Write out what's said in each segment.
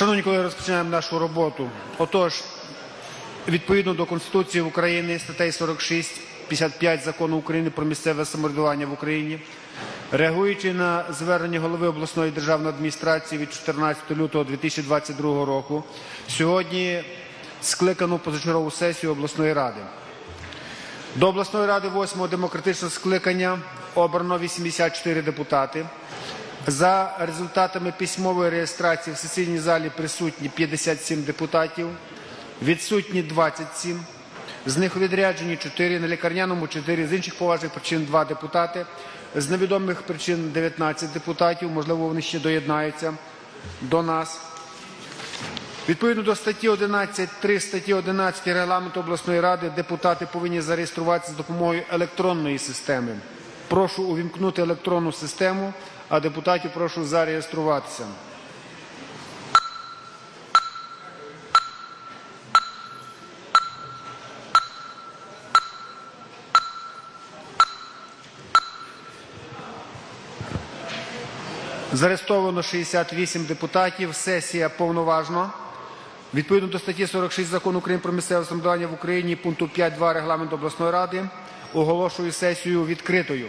Шановні колеги, розпочинаємо нашу роботу. Отож, відповідно до Конституції України, статей 46, 55 Закону України про місцеве самоврядування в Україні, реагуючи на звернення голови обласної державної адміністрації від 14 лютого 2022 року, сьогодні скликану позачергову сесію обласної ради. До обласної ради 8-го демократичного скликання обрано 84 депутати. За результатами письмової реєстрації в сесійній залі присутні 57 депутатів, відсутні 27. З них у відрядженні 4, на лікарняному 4, з інших поважних причин 2 депутати, з невідомих причин 19 депутатів, можливо, вони ще доєднаються до нас. Відповідно до статті 11.3 статті 11 регламенту обласної ради депутати повинні зареєструватися з допомогою електронної системи. Прошу увімкнути електронну систему, а депутатів прошу зареєструватися. Зареєстровано 68 депутатів. Сесія повноважна. Відповідно до статті 46 Закону України про місцеве самоврядування в Україні пункту 5.2 регламенту обласної ради оголошую сесію відкритою.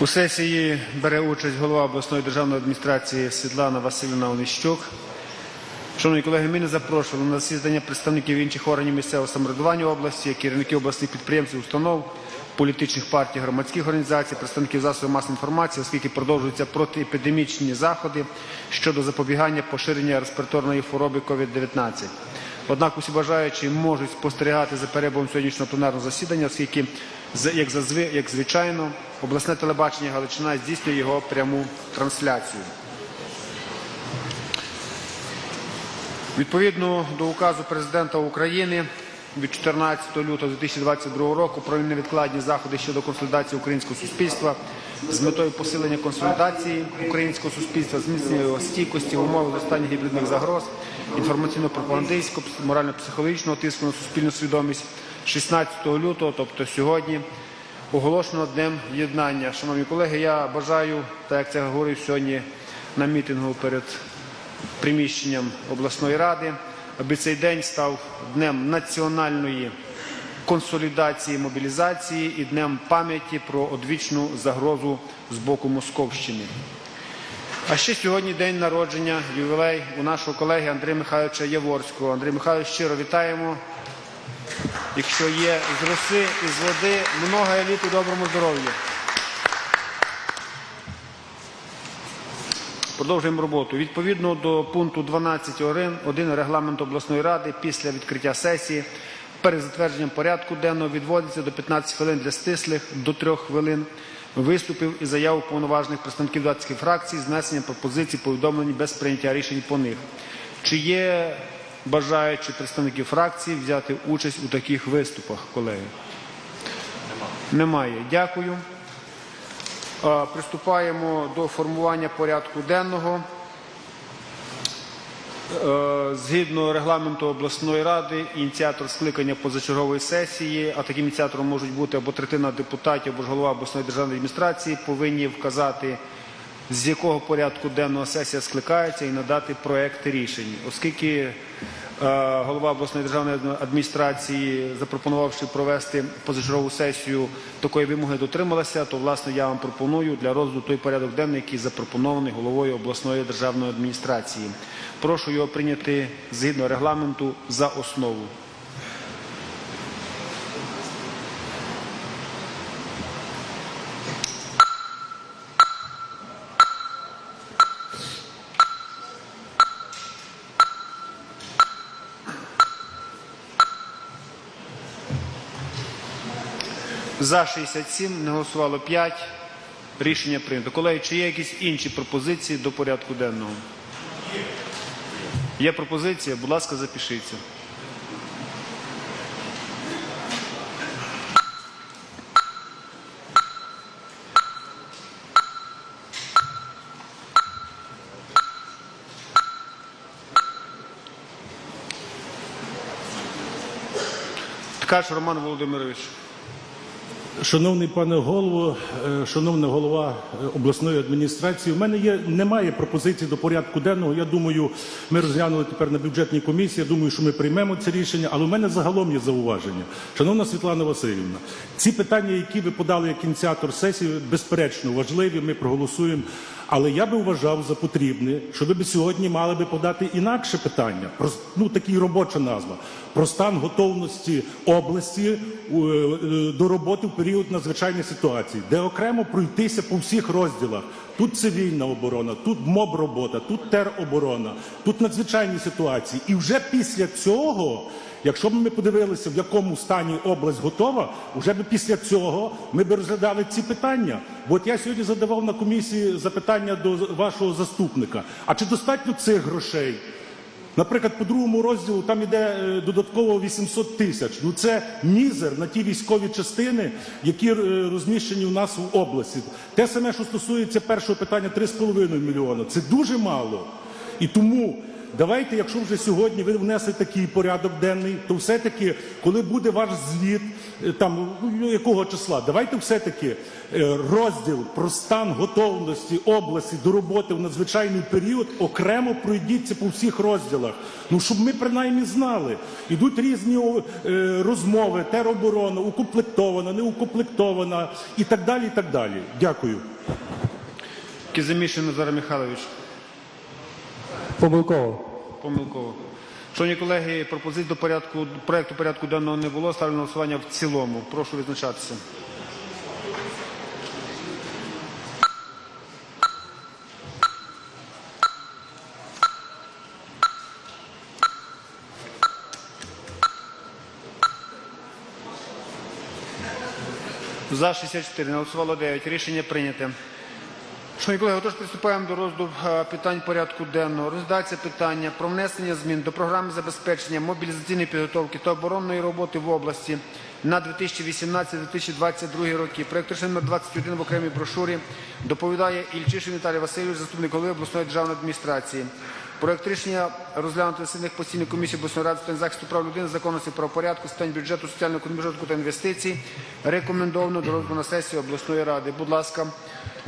У сесії бере участь голова обласної державної адміністрації Світлана Васильівна Онищук. Шановні колеги, ми не запрошували на засідання представників інших органів місцевого самоврядування області, керівників обласних підприємств установ, політичних партій, громадських організацій, представників засобів масової інформації, оскільки продовжуються протиепідемічні заходи щодо запобігання поширення респіраторної хвороби COVID-19. Однак усі бажаючі можуть спостерігати за перебігом сьогоднішнього пленарного засідання, оскільки, як, зазви- як звичайно, обласне телебачення Галичина здійснює його пряму трансляцію. Відповідно до указу президента України від 14 лютого 2022 року про невідкладні заходи щодо консолідації українського суспільства з метою посилення консолідації українського суспільства, зміцнення його стійкості в умовах зростання гібридних загроз, інформаційно-пропагандистського, морально-психологічного тиску на суспільну свідомість 16 лютого, тобто сьогодні, оголошено Днем Єднання. Шановні колеги, я бажаю, так як це говорив сьогодні на мітингу перед приміщенням обласної ради, аби цей день став днем національної консолідації, мобілізації і днем пам'яті про одвічну загрозу з боку Московщини. А ще сьогодні день народження, ювілей у нашого колеги Андрія Михайловича Яворського. Андрій Михайлович, щиро вітаємо. Якщо є з роси і з води, много еліт і доброму здоров'ю. Продовжуємо роботу. Відповідно до пункту 12.1 регламенту обласної ради після відкриття сесії перед затвердженням порядку денного відводиться до 15 хвилин для стислих, до 3 хвилин виступів і заяв повноважних представників датських фракцій з внесенням пропозицій, повідомлень без прийняття рішень по них. Чи є бажаючі представники фракцій взяти участь у таких виступах, колеги? Немає. Дякую. Е, Приступаємо до формування порядку денного. Е, Згідно регламенту обласної ради, ініціатор скликання позачергової сесії, а таким ініціатором можуть бути або третина депутатів, або ж голова обласної державної адміністрації, повинні вказати, з якого порядку денного сесія скликається, і надати проекти рішень. Оскільки голова обласної державної адміністрації, запропонувавши провести позачергову сесію, такої вимоги дотрималася, то власне я вам пропоную для розгляду той порядок денний, який запропонований головою обласної державної адміністрації. Прошу його прийняти згідно регламенту за основу. За 67, не голосувало 5. Рішення прийнято. Колеги, чи є якісь інші пропозиції до порядку денного? Є пропозиція, будь ласка, запишіться. Ткач Роман Володимирович. Шановний пане голово, е, шановна голова е, обласної адміністрації, у мене є немає пропозицій до порядку денного. Я думаю, ми розглянули тепер на бюджетній комісії. Я думаю, що ми приймемо це рішення. Але у мене загалом є зауваження. Шановна Світлана Васильівна, ці питання, які ви подали як ініціатор сесії, безперечно важливі. Ми проголосуємо. Але я би вважав за потрібне, що ви б сьогодні мали би подати інакше питання, ну такий робоча назва про стан готовності області е, е, до роботи в період надзвичайної ситуації, де окремо пройтися по всіх розділах. Тут цивільна оборона, тут моб робота, тут тероборона, тут надзвичайні ситуації. І вже після цього, якщо б ми подивилися, в якому стані область готова, вже б після цього ми б розглядали ці питання. Бо от я сьогодні задавав на комісії запитання до вашого заступника: а чи достатньо цих грошей? Наприклад, по другому розділу там іде е, додатково 800 тисяч. Ну це мізер на ті військові частини, які е, розміщені у нас в області. Те саме, що стосується першого питання, 3,5 мільйона. Це дуже мало. І тому давайте, якщо вже сьогодні ви внесли такий порядок денний, то все-таки, коли буде ваш звіт, е, там ну, якого числа, давайте все-таки е, розділ про стан готовності області до роботи в надзвичайний період окремо пройдіться по всіх розділах. Ну щоб ми принаймні знали. Ідуть різні е, розмови, тероборона, укомплектована, неукомплектована і так далі. і так далі. Дякую. Кізамішин Назар Михайлович. Помилково. Помилково. Шановні колеги, пропозицій до порядку проекту порядку денного не було. Ставлю на голосування в цілому. Прошу визначатися. За 64 голосувало 9. Рішення прийнято. Шановні колеги, отож приступаємо до розгляду е, питань порядку денного. Розглядається питання про внесення змін до програми забезпечення мобілізаційної підготовки та оборонної роботи в області на 2018-2022 роки. Проект рішення номер 21 в окремій брошурі доповідає Ільчишин Віталій Васильович, заступник голови обласної державної адміністрації. Проект рішення розглянути сильних постійної комісії обласної ради з питань захисту прав людини, законності правопорядку, з питань бюджету, соціального розвитку та інвестицій. Рекомендовано до розгляду на сесії обласної ради. Будь ласка,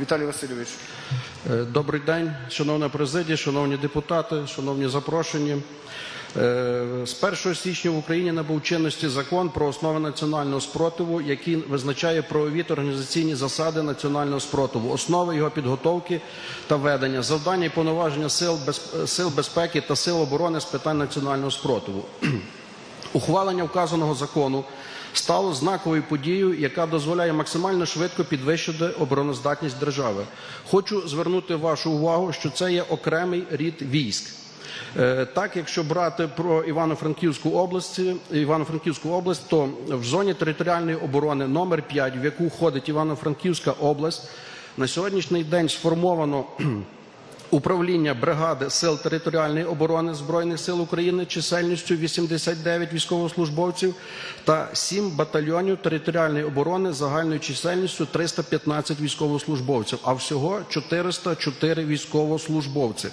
Віталій Васильович. Е, Добрий день, шановна президія, шановні депутати, шановні запрошені. Е, З 1 січня в Україні набув чинності закон про основи національного спротиву, який визначає правові та організаційні засади національного спротиву, основи його підготовки та ведення, завдання і повноваження сил, без- сил безпеки та сил оборони з питань національного спротиву. Ухвалення вказаного закону стало знаковою подією, яка дозволяє максимально швидко підвищити обороноздатність держави. Хочу звернути вашу увагу, що це є окремий рід військ. Е, Так, якщо брати про Івано-Франківську область, Івано-Франківську область, то в зоні територіальної оборони номер 5, в яку входить Івано-Франківська область, на сьогоднішній день сформовано управління бригади сил територіальної оборони збройних сил України чисельністю 89 військовослужбовців та 7 батальйонів територіальної оборони загальною чисельністю 315 військовослужбовців, а всього 404 військовослужбовці.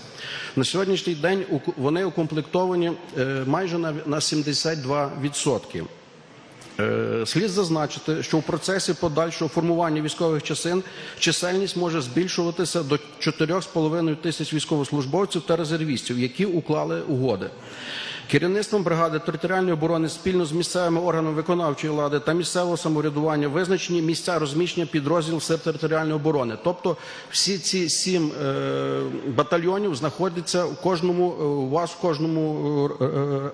На сьогоднішній день вони укомплектовані е, майже на 72%. Е, Слід зазначити, що в процесі подальшого формування військових частин чисельність може збільшуватися до 4,5 тисяч військовослужбовців та резервістів, які уклали угоди. Керівництвом бригади територіальної оборони спільно з місцевими органами виконавчої влади та місцевого самоврядування визначені місця розміщення підрозділів сил територіальної оборони. Тобто всі ці сім е, батальйонів знаходяться у кожному е, у вас в кожному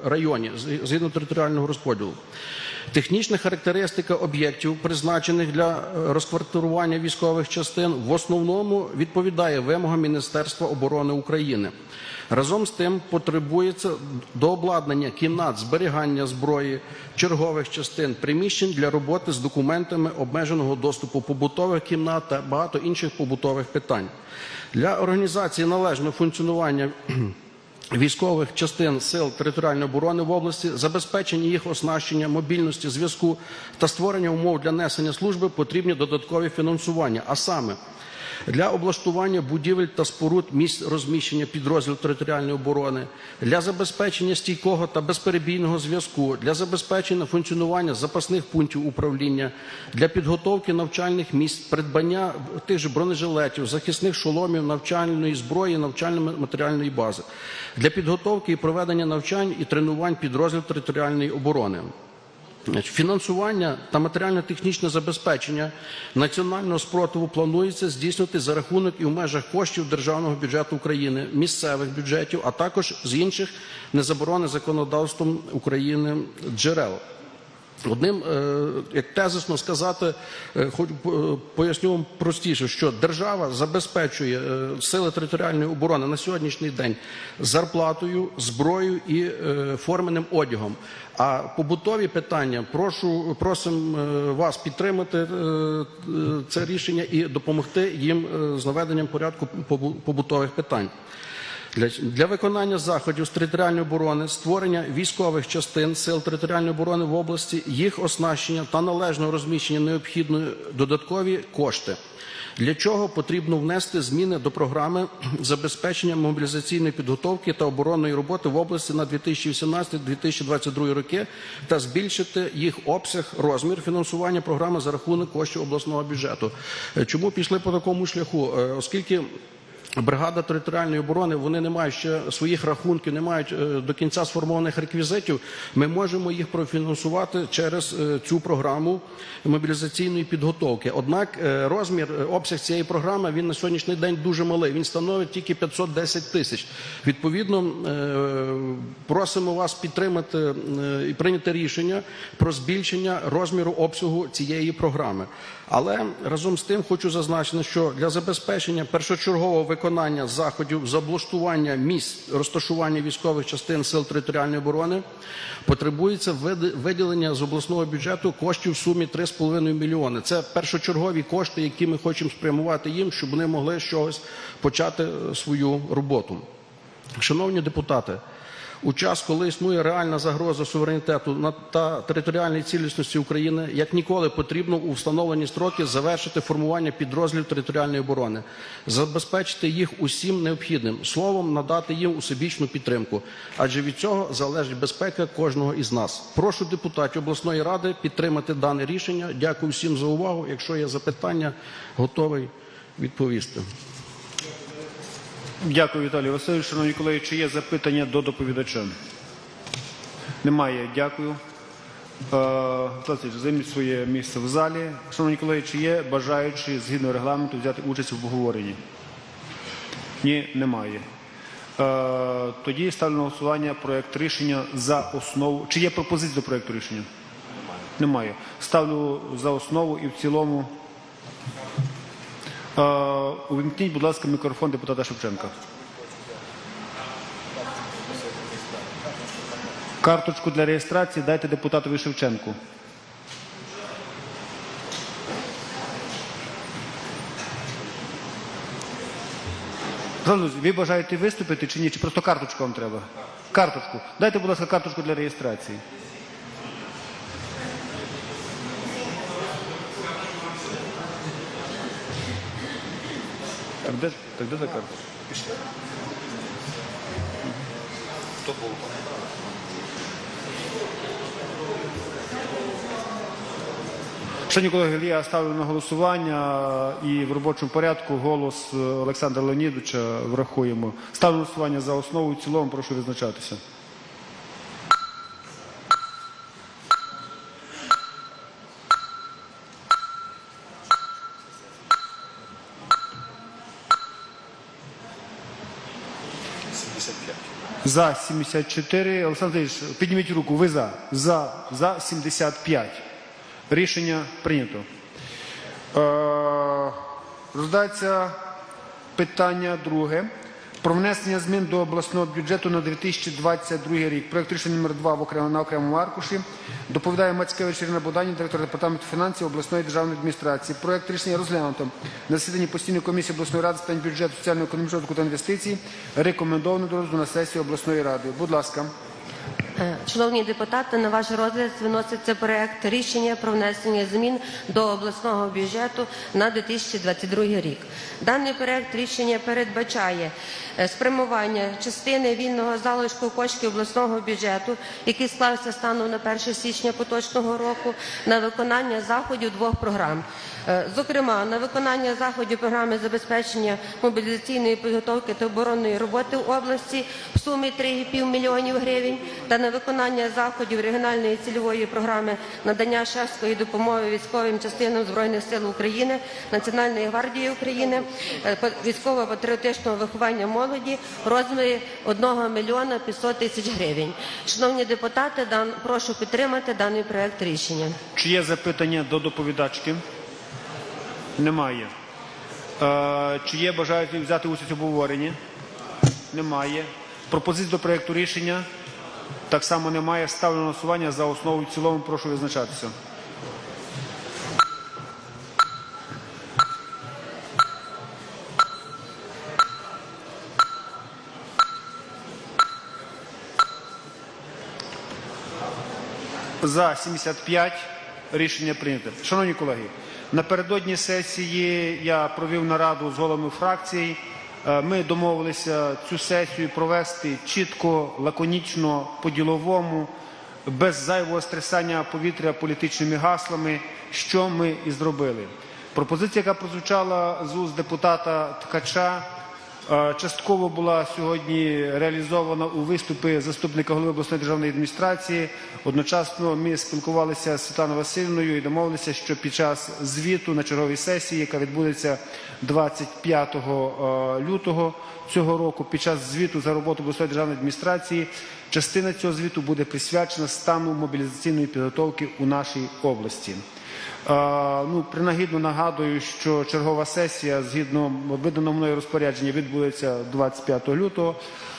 районі згідно територіального розподілу. Технічна характеристика об'єктів, призначених для е, розквартирування військових частин, в основному відповідає вимогам Міністерства оборони України. Разом з тим потребується до обладнання кімнат зберігання зброї, чергових частин, приміщень для роботи з документами обмеженого доступу, побутових кімнат та багато інших побутових питань. Для організації належного функціонування військових частин сил територіальної оборони в області, забезпечення їх оснащення, мобільності, зв'язку та створення умов для несення служби потрібні додаткові фінансування, а саме для облаштування будівель та споруд місць розміщення підрозділів територіальної оборони, для забезпечення стійкого та безперебійного зв'язку, для забезпечення функціонування запасних пунктів управління, для підготовки навчальних місць, придбання тих же бронежилетів, захисних шоломів, навчальної зброї, навчально-матеріальної бази, для підготовки і проведення навчань і тренувань підрозділів територіальної оборони. Фінансування та матеріально-технічне забезпечення національного спротиву планується здійснити за рахунок і в межах коштів державного бюджету України, місцевих бюджетів, а також з інших незаборонених законодавством України джерел. Одним, е, як тезисно сказати, е, хоч е, поясню вам простіше, що держава забезпечує сили територіальної оборони на сьогоднішній день зарплатою, зброєю і форменим одягом. А побутові питання прошу просимо вас підтримати це рішення і допомогти їм з наведенням порядку побутових питань. Для, для виконання заходів з територіальної оборони, створення військових частин сил територіальної оборони в області, їх оснащення та належного розміщення необхідної додаткові кошти. Для чого потрібно внести зміни до програми забезпечення мобілізаційної підготовки та оборонної роботи в області на 2018-2022 роки та збільшити їх обсяг, розмір фінансування програми за рахунок коштів обласного бюджету. Е, Чому пішли по такому шляху? Е, Оскільки Бригада територіальної оборони вони не мають ще своїх рахунків, не мають е, до кінця сформованих реквізитів. Ми можемо їх профінансувати через е, цю програму мобілізаційної підготовки. Однак е, розмір, обсяг цієї програми він на сьогоднішній день дуже малий. Він становить тільки 510 тисяч. Відповідно, просимо вас підтримати і прийняти рішення про збільшення розміру обсягу цієї програми. Але разом з тим хочу зазначити, що для забезпечення першочергового виконання виконання заходів з облаштування місць розташування військових частин сил територіальної оборони потребується виділення з обласного бюджету коштів в сумі 3,5 мільйони. Це першочергові кошти, які ми хочемо спрямувати їм, щоб вони могли щось почати е, свою роботу. Шановні депутати, у час, коли існує реальна загроза суверенітету та територіальної цілісності України, як ніколи потрібно у встановлені строки завершити формування підрозділів територіальної оборони, забезпечити їх усім необхідним, словом, надати їм усебічну підтримку, адже від цього залежить безпека кожного із нас. Прошу депутатів обласної ради підтримати дане рішення. Дякую всім за увагу. Якщо є запитання, готовий відповісти. Дякую, Віталій Васильович. Шановні колеги, чи є запитання до доповідача? Немає. Дякую. Е, займіть своє місце в залі. Шановні колеги, чи є бажаючі згідно регламенту взяти участь в обговоренні? Ні, немає. Е, Тоді ставлю на голосування проект рішення за основу. Чи є пропозиції до проекту рішення? Немає. Ставлю за основу і в цілому. Увімкніть, будь ласка, мікрофон депутата Шевченка. Карточку для реєстрації дайте депутатові Шевченку. Ви бажаєте виступити чи ні? Чи просто карточку вам треба? Карточку. Дайте, будь ласка, карточку для реєстрації. Так де, так де та карточка? Шановні колеги, я ставлю на голосування і в робочому порядку голос Олександра Леонідовича врахуємо. Ставлю на голосування за основу і в цілому, прошу визначатися. За 74. Олександр Ильич, підніміть руку. Ви за. За. За 75. Рішення прийнято. Е, розглядається питання друге. Про внесення змін до обласного бюджету на 2022 рік. Проект рішення номер 2 в окремо, на окремому аркуші. Доповідає Мацькевич Ірина Бодані, директор департаменту фінансів обласної державної адміністрації. Проект рішення розглянуто на засіданні постійної комісії обласної ради з питань бюджету, соціально-економічного розвитку та інвестицій. Рекомендовано до розгляду на сесії обласної ради. Будь ласка. Е, Шановні депутати, на ваш розгляд виноситься проект рішення про внесення змін до обласного бюджету на 2022 рік. Даний проект рішення передбачає е, спрямування частини вільного залишку коштів обласного бюджету, який склався станом на 1 січня поточного року, на виконання заходів двох програм. Е, Зокрема, на виконання заходів програми забезпечення мобілізаційної підготовки та оборонної роботи в області в сумі 3,5 мільйонів гривень та на виконання заходів регіональної цільової програми надання шефської допомоги військовим частинам Збройних сил України, Національної гвардії України, е, військово-патріотичного виховання молоді в розмірі 1 мільйона 500 тисяч гривень. Шановні депутати, дан- прошу підтримати даний проект рішення. Чи є запитання до доповідачки? Немає. Е, чи є бажаючі взяти участь в обговоренні? Немає. Пропозицій до проєкту рішення? Так само немає. Ставлю на голосування за основу і в цілому. Прошу визначатися. За 75 рішення прийнято. Шановні колеги, напередодні сесії я провів нараду з головами фракцій. Е, Ми домовилися цю сесію провести чітко, лаконічно, по-діловому, без зайвого стресання повітря політичними гаслами, що ми і зробили. Пропозиція, яка прозвучала з уст депутата Ткача, Частково була сьогодні реалізована у виступі заступника голови обласної державної адміністрації. Одночасно ми спілкувалися з Світланою Васильівною і домовилися, що під час звіту на черговій сесії, яка відбудеться 25 е, лютого цього року, під час звіту за роботу обласної державної адміністрації, частина цього звіту буде присвячена стану мобілізаційної підготовки у нашій області. Ну, принагідно нагадую, що чергова сесія згідно виданого мною розпорядження відбудеться 25 лютого.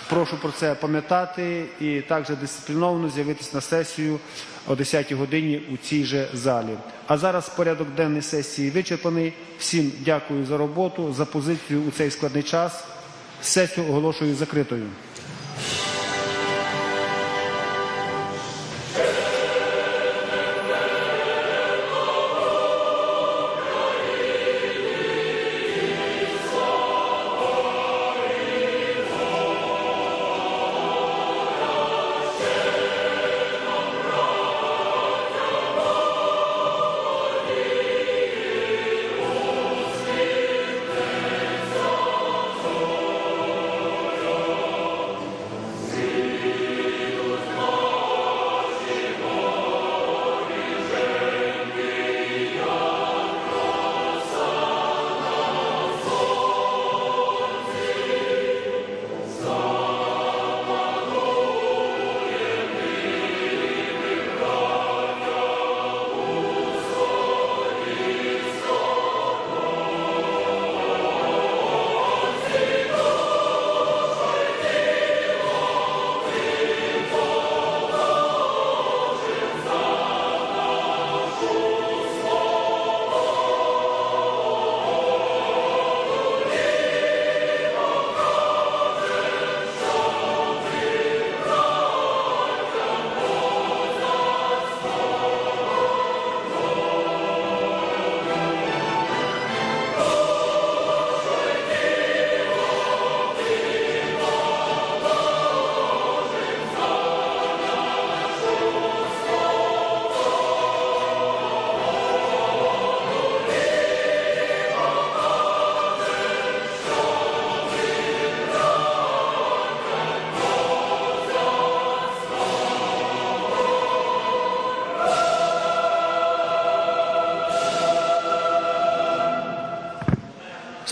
Прошу про це пам'ятати і також дисципліновано з'явитись на сесію о 10 годині у цій же залі. А зараз порядок денний сесії вичерпаний. Всім дякую за роботу, за позицію у цей складний час. Сесію оголошую закритою.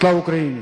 Слава Україні!